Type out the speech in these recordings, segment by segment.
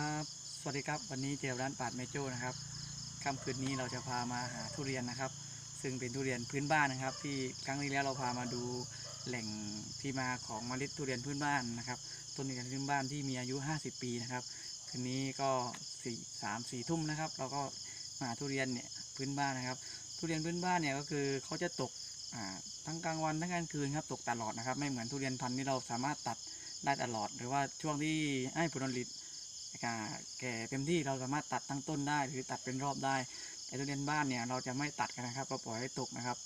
ครับ สวัสดีครับ วันนี้เจอร้านปาดเมโจนะครับค่ำคืนนี้เราจะพามาหาทุเรียนนะครับ ซึ่งเป็นทุเรียนพื้นบ้านนะครับ ที่ครั้งที่แล้วเราพามาดูแหล่งที่มาของเมล็ดทุเรียนพื้นบ้านนะครับ ต้นทุเรียนพื้นบ้านที่มีอายุ 50 ปีนะครับ คืนนี้ก็สี่สามสี่ทุ่มนะครับ เราก็มาทุเรียนเนี่ยพื้นบ้านนะครับ ทุเรียนพื้นบ้านเนี่ยก็คือเขาจะตกทั้งกลางวันทั้งกลางคืนครับตกตลอดนะครับ ไม่เหมือนทุเรียนพันธุ์ที่เราสามารถตัดได้ตลอด หรือว่าช่วงที่ให้ผลผลิต อ่าแก่เต็มที่เราสามารถตัดทั้งต้นได้ หรือตัดเป็นรอบได้แต่ทุเรียนบ้านเนี่ยเราจะไม่ตัดกันนะครับเราปล่อยให้ตกนะครับ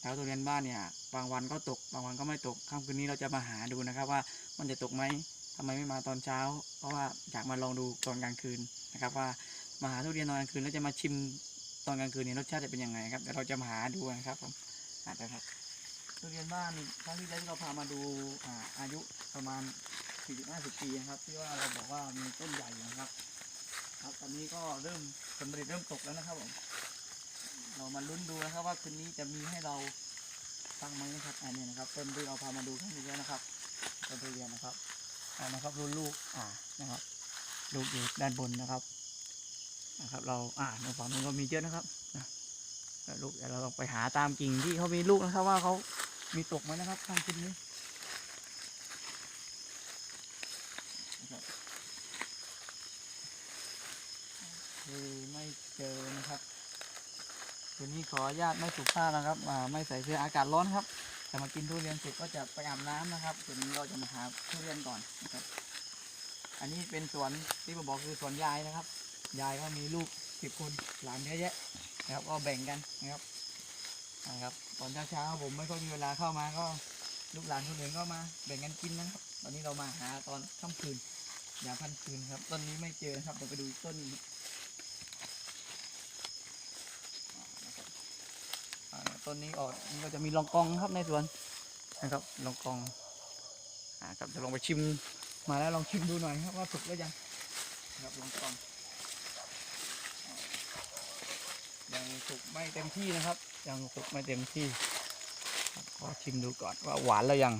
แล้วทุเรียนบ้านเนี่ยบางวันก็ตกบางวันก็ไม่ตกค่ำคืนนี้เราจะมาหาดูนะครับ ว่ามันจะตกไหมทำไมไม่มาตอนเช้า เพราะว่าอยากมาลองดูตอนกลางคืนนะครับ ว่ามาหาทุเรียนตอนกลางคืนแล้วจะมาชิมตอนกลางคืนเนี่ยรสชาติจะเป็นยังไงครับเดี๋ยวเราจะมาหาดูนะครับผมอ่าเดี๋ยวครับทุเรียนบ้านครั้งที่แล้วที่เราพามาดูอ่าอายุประมาณ 40-50ปีนะครับ ที่ว่าเราบอกว่ามีต้นใหญ่นะครับ ครับตอนนี้ก็เริ่มผลผลิตเริ่มตกแล้วนะครับผมเรามาลุ้นดูนะครับว่าคืนนี้จะมีให้เราฟังไหมนะครับอันนี้นะครับ ต้นที่เราพามาดูครั้งที่แล้วนะครับต้นทุเรียนนะครับอ่านะครับรุ่นลูกอ่านะครับ ลูกอยู่ด้านบนนะครับนะครับ เราอ่าในฝั่งนู้นก็มีเยอะนะครับนะลูกเดี๋ยวเราลองไปหาตามกิ่งที่เขามีลูกนะครับ ว่าเขามีตกไหมนะครับข้างคืนนี้ คือไม่เจอนะครับ วันนี้ขออนุญาตไม่สุภาพนะครับไม่ใส่เสื้ออากาศร้อนครับจะมากินทุเรียนเสร็จก็จะไปอาบน้ำนะครับวันนี้เราจะมาหาทุเรียนก่อนนะครับ อันนี้เป็นสวนที่ผมบอกคือสวนยายนะครับ ยายก็มีลูกสิบคนหลานเยอะแยะนะครับก็แบ่งกันนะครับนะครับตอนเช้าๆผมไม่ค่อยมีเวลาเข้ามาก็ลูกหลานคนอื่นก็มาแบ่งกันกินนะครับ ตอนนี้เรามาหาตอนค่ำคืนยามค่ำคืนครับต้นนี้ไม่เจอครับเดี๋ยวไปดูต้นหนึง อ่า ต้นนี้ออกนี่ก็จะมีลองกองครับในสวนนะครับลองกองอ่าครับจะลองไปชิมมาแล้วลองชิมดูหน่อยครับว่าสุกแล้วยังครับลองกองอยังสุกไม่เต็มที่นะครับ ยังสุกไม่เต็มที่ขอชิมดูก่อนว่าหวานแล้วยัง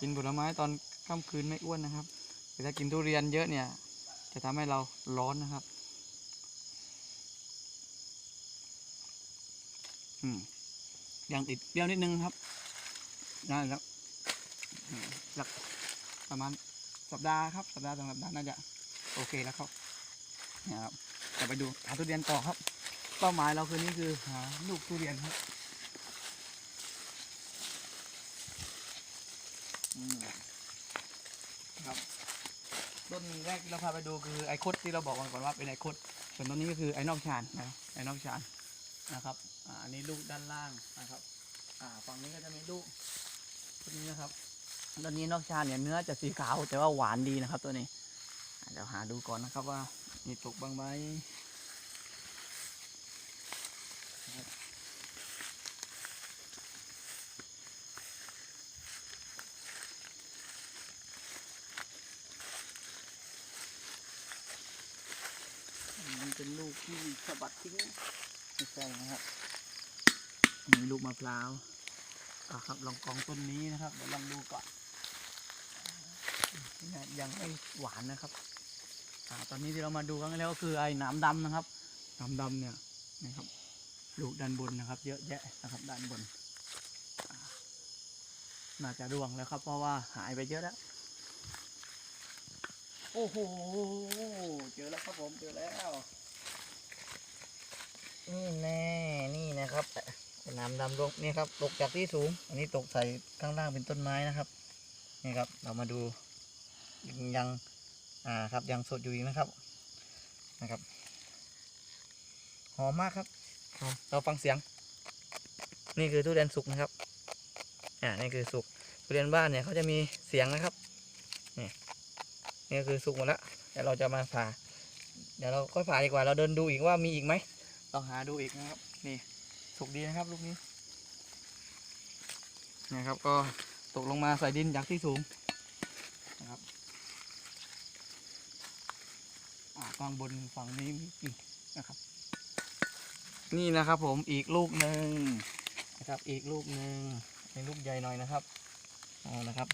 กินผลไม้ตอนค่ำคืนไม่อ้วนนะครับแต่ถ้ากินทุเรียนเยอะเนี่ย จะทำให้เราร้อนนะครับ อืมยังติดเปรี้ยวนิดนึงครับได้แล้วสักประมาณสัปดาห์ครับ สัปดาห์สองสัปดาห์น่าจะโอเคแล้วครับนี่ยครับจะไปดูหาทุเรียนต่อครับ เป้าหมายเราคืนนี้คือหาลูกทุเรียนครับครับต้นแรกที่เราพาไปดูคือไอคดที่เราบอกกันก่อนว่าเป็นไอคดส่วนต้นนี้ก็คือไอนอกชานนะไอนอกชานนะครับ อันนี้ลูกด้านล่างนะครับอ่าฝั่งนี้ก็จะมีลูกตัวนี้นะครับตัวนี้นอกชาเนี่ยเนื้อจะสีขาวแต่ว่าหวานดีนะครับ ตัวนี้เดี๋ยวหาดูก่อนนะครับว่ามีตกบ้างไหมนะครับมันเป็นลูกที่สะบัดทิ้งไม่ใช่นะครับ มีลูกมะพร้าวอะครับลองกองต้นนี้นะครับเดี๋ยวลองดูก่อนเนี่ยยังไม่หวานนะครับอ่าตอนนี้ที่เรามาดูครั้งแล้วก็คือไอ้หนามดำนะครับหนามดำเนี่ยนะครับลูกด้านบนนะครับ เยอะแยะนะครับด้านบนน่าจะร่วงแล้วครับ เพราะว่าหายไปเยอะแล้วโอ้โหเจอแล้วครับผมเจอแล้ว นี่แน่นี่นะครับ น้ำดำลงนี่ครับตกจากที่สูง อันนี้ตกใส่ข้างล่างเป็นต้นไม้นะครับ นี่ครับ เรามาดูยังยังอ่าครับยังสดอยู่อีกนะครับนะครับ หอมมากครับหอมเราฟังเสียง นี่คือทุเรียนสุกนะครับ อ่า นี่คือสุกทุเรียนบ้านเนี่ยเขาจะมีเสียงนะครับ นี่นี่คือสุกหมดแล้วเดี๋ยวเราจะมาผ่า เดี๋ยวเราค่อยผ่าดีกว่า เราเดินดูอีกว่ามีอีกไหมลองหาดูอีกนะครับ นี่ สุกดีนะครับลูกนี้นะครับก็ตกลงมาใส่ดินจากที่สูงนะครับอ่างบนฝั่งนี้อีกนะครับ นี่นะครับผมอีกลูกหนึ่งนะครับอีกลูกหนึ่งเป็นลูกใหญ่หน่อยนะครับเอนะครับ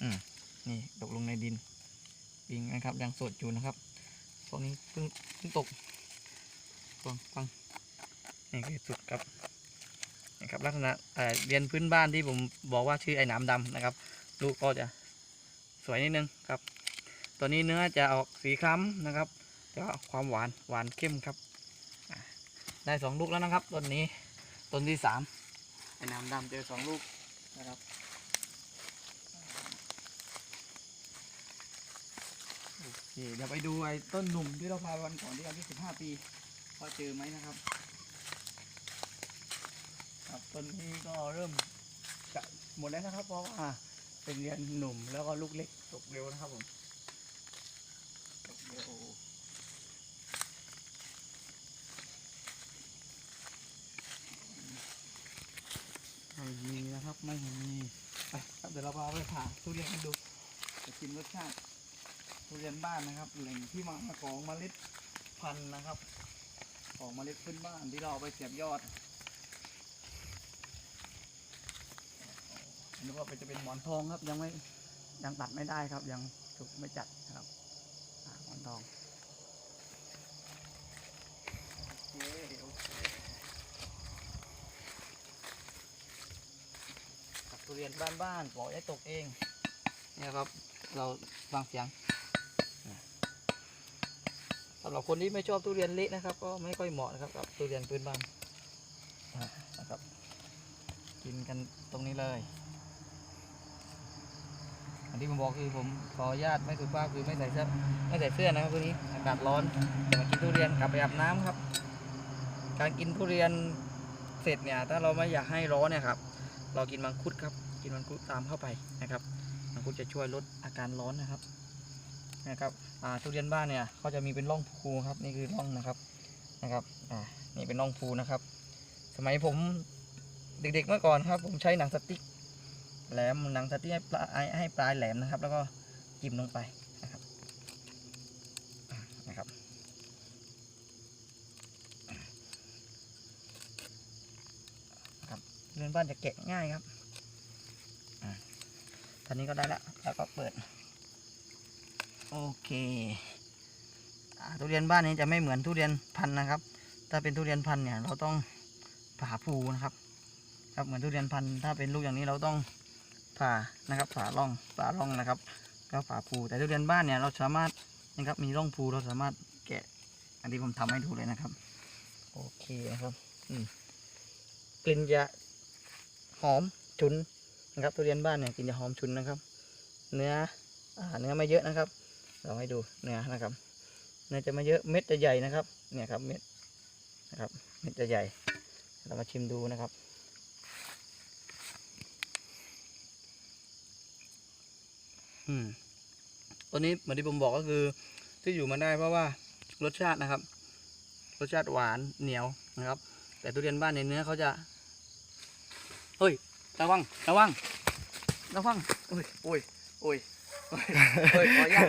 อืมนี่ตกลงในดินปิงนะครับยังสดอยู่นะครับพวกนี้เพิ่งเพิ่งตกฟังฟัง นี่คือสุดครับนี่ครับลักษณะเรียนพื้นบ้านที่ผมบอกว่าชื่อไอ้หนามดำนะครับ ลูกก็จะสวยนิดนึงครับ ตัวนี้เนื้อจะออกสีคล้ำนะครับแต่ว่าความหวานหวานเข้มครับได้สองลูกแล้วนะครับต้นนี้ต้นที่สามไอ้หนามดำเจอสองลูกนะครับโอเคเดี๋ยวไปดูไอ้ต้นหนุ่มที่เราพาวันก่อนที่อายุสิบห้าปีว่าเจอไหมนะครับ ต้นนี้ก็เริ่มจะหมดแล้วนะครับ เพราะว่าเป็นเรียนหนุ่มแล้วก็ลูกเล็กตกเร็วนะครับผมตกเร็วไม่มีนะครับไม่มีไปครับเดี๋ยวเราพาไปผ่าทุเรียนกันดูจะชิมรสชาติทุเรียนบ้านนะครับ แหล่งที่มาของเมล็ดพันธุ์นะครับ ของเมล็ดพื้นบ้านที่เราเอาไปเสียบยอด นึกว่าเป็นจะเป็นหมอนทองครับ ยังไม่ยังตัดไม่ได้ครับ ยังถูกไม่จัดครับหมอนทองโอเคโอเคกับทุเรียนบ้านๆปล่อยให้ตกเองเนี่ยครับเราฟังเสียงสำหรับคนที่ไม่ชอบทุเรียนเละนะครับ ก็ไม่ค่อยเหมาะนะครับกับทุเรียนพื้นบ้านนะครับ กินกันตรงนี้เลย อันที่ผมบอกคือผมขออนุญาตไม่สุภาพคือไม่ใส่เสื้อไม่ใส่เสื้อนะครับคืนนี้อากาศร้อนจะมากินทุเรียนกลับไปอาบน้ำครับ การกินทุเรียนเสร็จเนี่ยถ้าเราไม่อยากให้ร้อนเนี่ยครับเรากินมังคุดครับ กินมังคุดตามเข้าไปนะครับมังคุดจะช่วยลดอาการร้อนนะครับนะครับทุเรียนบ้านเนี่ยเขาจะมีเป็นร่องภูครับนี่คือร่องนะครับนะครับอ่านี่เป็นร่องภูนะครับ สมัยผมเด็กๆเมื่อก่อนครับ ผมใช้หนังสติ๊ก แหลมหนังสติ๊กให้ปลายให้ปลายแหลมนะครับ แล้วก็จิ้มลงไปนะครับนะครับครับเรือนบ้านจะแกะง่ายครับอ่าตอนนี้ก็ได้ล้วแล้วก็เปิด โอเคทุเรียนบ้านนี้จะไม่เหมือนทุเรียนพันธุ์นะครับ ถ้าเป็นทุเรียนพันธุ์เนี่ยเราต้องผ่าภูนะครับ ครับเหมือนทุเรียนพันธุ์ถ้าเป็นลูกอย่างนี้เราต้อง ผ่านะครับผ่าร่องผ่าร่องนะครับ ก็ผ่าภูแต่ทุเรียนบ้านเนี่ยเราสามารถนะครับมีร่องภูเราสามารถแกะ อันที่ผมทำให้ดูเลยนะครับ โอเคนะครับกลิ่นจะหอมฉุนนะครับทุเรียนบ้านเนี่ยกลิ่นจะหอมฉุนนะครับ เนื้ออ่าเนื้อไม่เยอะนะครับเราให้ดูเนื้อนะครับเนื้อจะไม่เยอะเม็ดจะใหญ่นะครับ เนี่ยครับเม็ดนะครับเม็ดจะใหญ่ เรามาชิมดูนะครับ อืมตัวนี้เหมือนที่ผมบอกก็คือ ที่อยู่มาได้เพราะว่ารสชาตินะครับ รสชาติหวานเหนียวนะครับ แต่ทุเรียนบ้านในเนื้อเขาจะเฮ้ยระวังระวังระวังโอ้ยโอ้ยโอ้ยโอ้ยเฮ้ยขออนุญาต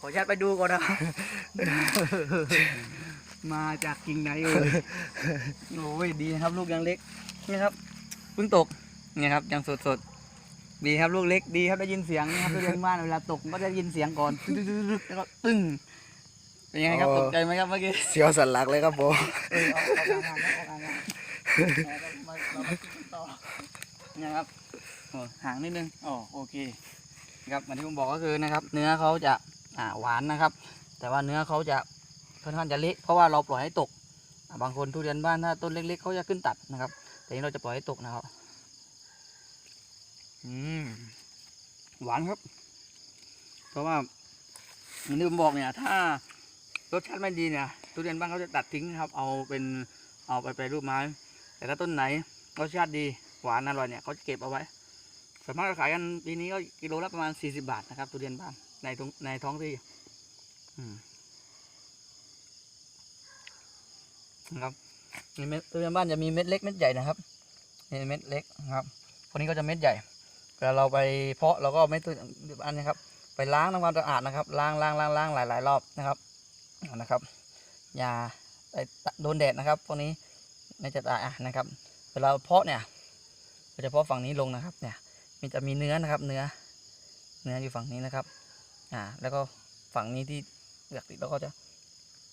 ขออนุญาตไปดูก่อนนะครับมาจากกิ่งไหนเอ่ยโอ้ยดีนะครับ ลูกยังเล็กนี่ครับเพิ่งตกนี่ครับยังสดสด ดีครับลูกเล็กดีครับได้ยินเสียงนะครับทุเรียนบ้านเวลาตกก็ได้ยินเสียงก่อนตึ๊กๆๆแล้วก็ตึ้งเป็นยังไงครับอ๋อตกใจไหมครับเมื่อกี้เสียวสันหลักเลยครับผม เออเอาเอางานๆนะเอางานๆเอาเรามาเรามาคิดกันต่อเนี่ยครับโอ้ห่างนิดนึงอ๋อโอเคครับเหมือนที่ผมบอกก็คือนะครับ เนื้อเขาจะอ่าหวานนะครับ แต่ว่าเนื้อเขาจะค่อนข้างจะเละเพราะว่าเราปล่อยให้ตกอ่าบางคนทุเรียนบ้านถ้าต้นเล็กๆเขาจะขึ้นตัดนะครับ แต่นี้เราจะปล่อยให้ตกนะครับ อืมหวานครับ เพราะว่าอย่างที่ผมบอกเนี่ย ถ้ารสชาติไม่ดีเนี่ยทุเรียนบ้านเขาจะตัดทิ้งนะครับ เอาเป็นเอาไปไปรูปไม้ แต่ถ้าต้นไหนรสชาติดีหวานอร่อยเนี่ยเขาจะเก็บเอาไว้สามารถขายกันปีนี้ก็กิโลละประมาณ40บาทนะครับทุเรียนบ้านในตรงในท้องที่นะครับนี่เม็ดทุเรียนบ้านจะมีเม็ดเล็กเม็ดใหญ่นะครับนี่เม็ดเล็กนะครับคนนี้ก็จะเม็ดใหญ่ เวลาเราไปเพาะเราก็ไม่ตื่นอันนี้ครับ ไปล้างทำความสะอาดนะครับ ล้างล้างล้างล้างหลายหลายรอบนะครับนะครับอย่าไปโดนแดดนะครับพวกนี้ไม่จะตายนะครับ เวลาเพาะเนี่ยเราจะเพาะฝั่งนี้ลงนะครับ เนี่ย มันจะมีเนื้อนะครับ เนื้อ เนื้ออยู่ฝั่งนี้นะครับ อ่า แล้วก็ฝั่งนี้ที่เปลือกติดแล้วก็จะ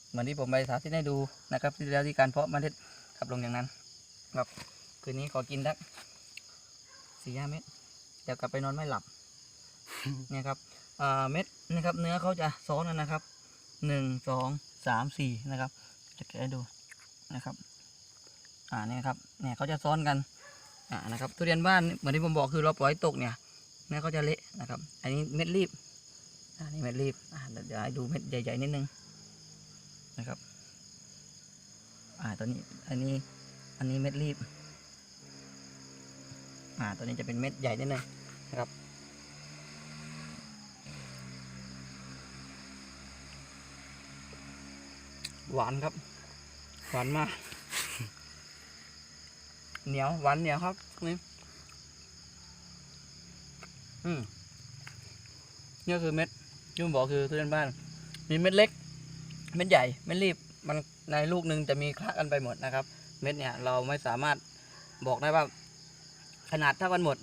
เหมือนที่ผมไปสาธิตให้ดูนะครับ ที่แล้วที่การเพาะเมล็ดครับลงอย่างนั้น ครับ คืนนี้ขอกินสักสี่ห้าเม็ด เดี๋ยวกลับไปนอนไม่หลับเนี่ยครับเม็ดนะครับ เนื้อเขาจะซ้อนกันนะครับหนึ่งสองสามสี่นะครับ จะแกะดูนะครับ อ่าเนี่ยครับเนี่ยเขาจะซ้อนกันอ่านะครับทุเรียนบ้านเหมือนที่ผมบอกคือเราปล่อยตกเนี่ยเนื้อเขาจะเละนะครับ อันนี้เม็ดรีบอ่านี่เม็ดรีบอ่าเดี๋ยวเดี๋ยวให้ดูเม็ดใหญ่ๆนิดนึงนะครับอ่าตัวนี้อันนี้อันนี้เม็ดรีบอ่าตัวนี้จะเป็นเม็ดใหญ่นิดนึง นะครับ หวานครับ หวานมาก เหนียว หวานเหนียวครับนี่อืมนี่คือเม็ดที่ผมบอกคือทุเรียนบ้าน มีเม็ดเล็ก เม็ดใหญ่ เม็ดรีบ มันในลูกหนึ่งจะมีคละกันไปหมดนะครับ เม็ดเนี่ยเราไม่สามารถบอกได้ว่าขนาดเท่ากันหมด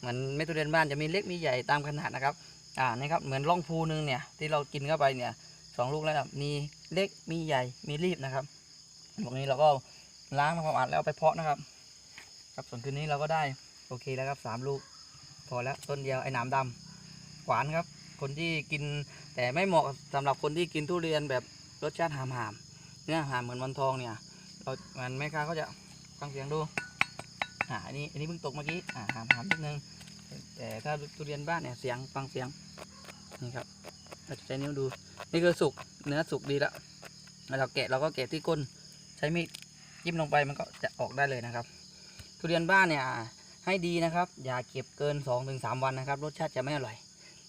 เหมือนเม็ดทุเรียนบ้านจะมีเล็กมีใหญ่ตามขนาดนะครับอ่านี่ครับเหมือนร่องภูหนึงเนี่ยที่เรากินเข้าไปเนี่ยสองลูกแล้วมีเล็กมีใหญ่มีรีบนะครับพวกนี้เราก็ล้างทำความสะอาดแล้วไปเพาะนะครับ ครับส่วนคืนนี้เราก็ได้โอเคแล้วครับสามลูกพอแล้วต้นเดียวไอ้หนามดำหวานครับ คนที่กินแต่ไม่เหมาะสำหรับคนที่กินทุเรียนแบบรสชาติหามหามเนื้อหามเหมือนวันทองเนี่ยเรามันแม่ค้าเขาจะฟังเสียงดู อ่าอันนี้อันนี้เพิ่งตกเมื่อกี้อ่าหามหามนิดนึงแต่ถ้าทุเรียนบ้านเนี่ยเสียงฟังเสียงนี่ครับเราจะใช้นิ้วดูนี่คือสุกเนื้อสุกดีแล้วเราแกะเราก็แกะที่ก้นใช้มีดจิ้มลงไปมันก็จะออกได้เลยนะครับ ทุเรียนบ้านเนี่ยให้ดีนะครับ อย่าเก็บเกิน 2-3 วันนะครับ รสชาติจะไม่อร่อย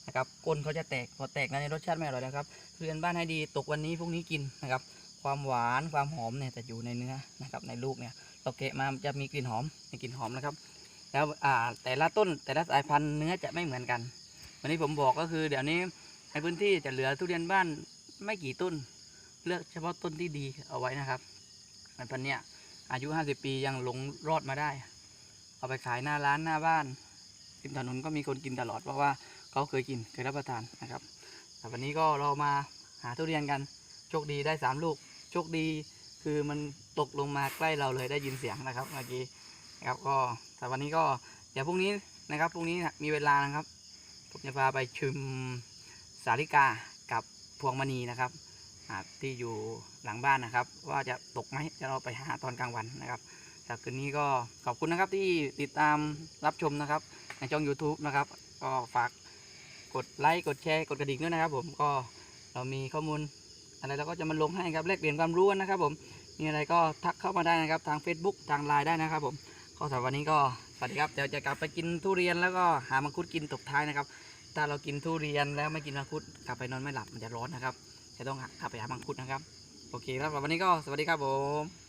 นะครับก้นเขาจะแตกพอแตกนั้นรสชาติไม่อร่อยนะครับทุเรียนบ้านให้ดีตกวันนี้พรุ่งนี้กินนะครับ ความหวานความหอมเนี่ยจะอยู่ในเนื้อนะครับในลูกเนี่ย เราแกะมาจะมีกลิ่นหอมมีกลิ่นหอมนะครับ แล้วอ่าแต่ละต้นแต่ละสายพันธุ์เนื้อจะไม่เหมือนกัน วันนี้ผมบอกก็คือเดี๋ยวนี้ในพื้นที่จะเหลือทุเรียนบ้านไม่กี่ต้น เลือกเฉพาะต้นที่ดีเอาไว้นะครับมันพันธุ์เนี้ยอายุ 50 ปียังหลงรอดมาได้ เอาไปขายหน้าร้านหน้าบ้านริมถนนก็มีคนกินตลอดเพราะว่าเขาเคยกินเคยรับประทานนะครับแต่วันนี้ก็เรามาหาทุเรียนกัน โชคดีได้สามลูก โชคดี คือมันตกลงมาใกล้เราเลยได้ยินเสียงนะครับเมื่อกี้นะครับก็แต่วันนี้ก็เดี๋ยวพรุ่งนี้นะครับพรุ่งนี้มีเวลานะครับผมจะพาไปชิมสาลิกากับพวงมณีนะครับที่อยู่หลังบ้านนะครับ ว่าจะตกไหมจะเราไปหาตอนกลางวันนะครับจากคืนนี้ก็ขอบคุณนะครับที่ติดตามรับชมนะครับในช่อง YouTube นะครับ ก็ฝากกดไลค์กดแชร์กดกระดิ่งด้วยนะครับ ผมก็เรามีข้อมูล อะไรเราก็จะมาลงให้ครับแลกเปลี่ยนความรู้กันนะครับผมมีอะไรก็ทักเข้ามาได้นะครับทาง Facebook ทางไลน์ได้นะครับผมก็สำหรับวันนี้ก็สวัสดีครับเดี๋ยวจะกลับไปกินทุเรียนแล้วก็หามังคุดกินตกท้ายนะครับถ้าเรากินทุเรียนแล้วไม่กินมังคุดกลับไปนอนไม่หลับมันจะร้อนนะครับจะต้องกลับไปหามังคุดนะครับโอเคครับสำหรับวันนี้ก็สวัสดีครับผม